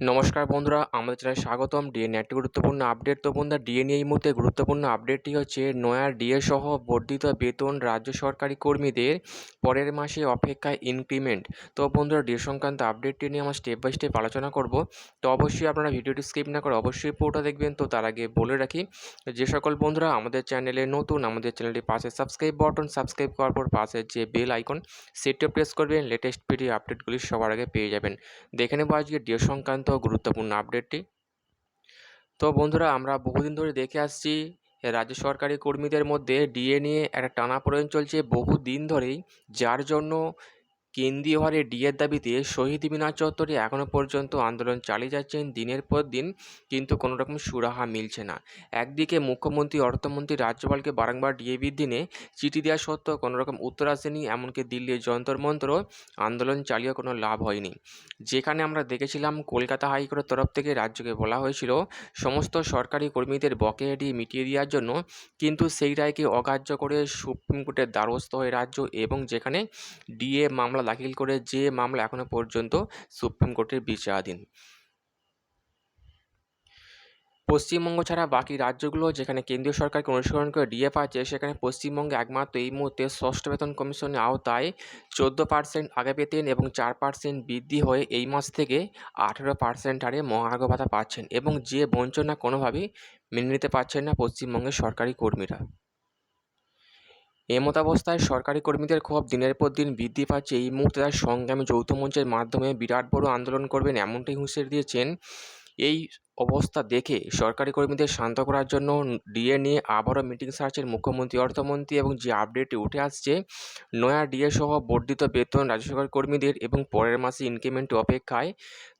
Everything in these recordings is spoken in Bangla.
নমস্কার বন্ধুরা, আমাদের চ্যানেলে স্বাগতম। ডিএনএ একটি গুরুত্বপূর্ণ আপডেট। তো বন্ধুরা ডিএনএ এই মুহূর্তে গুরুত্বপূর্ণ আপডেটটি হচ্ছে, নয়া ডিএ সহ বর্ধিত বেতন রাজ্য সরকারি কর্মীদের পরের মাসে অপেক্ষায় ইনক্রিমেন্ট তো বন্ধুরা ডিএ সংক্রান্ত আপডেটটি নিয়ে আমরা স্টেপ বাই স্টেপ আলোচনা করব। তো অবশ্যই আপনারা ভিডিওটি স্কিপ না করে অবশ্যই পুরোটা দেখবেন। তো তার আগে বলে রাখি, যে সকল বন্ধুরা, আমাদের চ্যানেলে নতুন, আমাদের চ্যানেলটি পাশে সাবস্ক্রাইব বাটন সাবস্ক্রাইব করার পর পাশে যে বেল আইকন সেটিও প্রেস করবেন। লেটেস্ট ভিডিও আপডেটগুলি সবার আগে পেয়ে যাবেন। দেখে নেব আজকে ডিএ সংক্রান্ত গুরুত্বপূর্ণ আপডেটটি তো বন্ধুরা, আমরা বহুদিন ধরে দেখে আসছি, রাজ্য সরকারি কর্মীদের মধ্যে ডিএ নিয়ে একটা টানাপোড়েন চলছে। বহু দিন ধরেই যার জন্য কেন্দ্রীয় হারে ডিএর দাবিতে শহীদ মিনার চত্বরে এখনও পর্যন্ত আন্দোলন চালিয়ে যাচ্ছেন দিনের পর দিন, কিন্তু কোনো রকম সুরাহা মিলছে না। একদিকে মুখ্যমন্ত্রী, অর্থমন্ত্রী রাজ্যপালকে বারংবার ডিএ নিয়ে চিঠি দেওয়া সত্ত্বেও কোনো রকম উত্তর আসেনি, এমনকি দিল্লির যন্তর মন্ত্র আন্দোলন চালিয়ে কোনো লাভ হয়নি। যেখানে আমরা দেখেছিলাম, কলকাতা হাইকোর্টের তরফ থেকে রাজ্যকে বলা হয়েছিল, সমস্ত সরকারি কর্মীদের বকে বকেয়াটি মিটিয়ে দেওয়ার জন্য, কিন্তু সেই রায়কে অগ্রাহ্য করে সুপ্রিম কোর্টের দ্বারস্থ হয়ে রাজ্য এবং যেখানে ডিএ মামলা দাখিল করে যে মামলা এখনও পর্যন্ত সুপ্রিম কোর্টের বিচারাধীন। পশ্চিমবঙ্গ ছাড়া বাকি রাজ্যগুলো যেখানে কেন্দ্রীয় সরকারকে অনুসরণ করে ডিএ পাচ্ছে সেখানে পশ্চিমবঙ্গে একমাত্র এই মুহূর্তে ষষ্ঠ বেতন কমিশনের আওতায় চোদ্দ পার্সেন্ট আগে পেতেন এবং চার পার্সেন্ট বৃদ্ধি হয়ে এই মাস থেকে আঠেরো পার্সেন্ট হারে মহার্ঘ ভাতা পাচ্ছেন এবং যে বঞ্চনা কোনোভাবেই মেনে নিতে পারছেন না পশ্চিমবঙ্গের সরকারি কর্মীরা। এমতাবস্থায় সরকারি কর্মীদের ক্ষোভ দিনের পর দিন বৃদ্ধি পাচ্ছে। এই মুহূর্তে তার সংগ্রামী যৌথ মঞ্চের মাধ্যমে বিরাট বড় আন্দোলন করবেন এমনটাই হুঁশিয়ারি দিয়েছেন। এই অবস্থা দেখে সরকারি কর্মীদের শান্ত করার জন্য ডিএ নিয়ে আবারও মিটিং সার্চের মুখ্যমন্ত্রী, অর্থমন্ত্রী এবং যে আপডেটটি উঠে আসছে, নয়া ডিএ সহ বর্ধিত বেতন রাজ্য সরকারি কর্মীদের এবং পরের মাসে ইনক্রিমেন্ট অপেক্ষায়।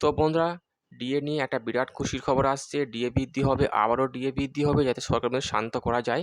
তো বন্ধুরা, ডিএ নিয়ে একটা বিরাট খুশির খবর আসছে। ডিএ বৃদ্ধি হবে, আবারও ডিএ বৃদ্ধি হবে যাতে সরকারদের শান্ত করা যায়।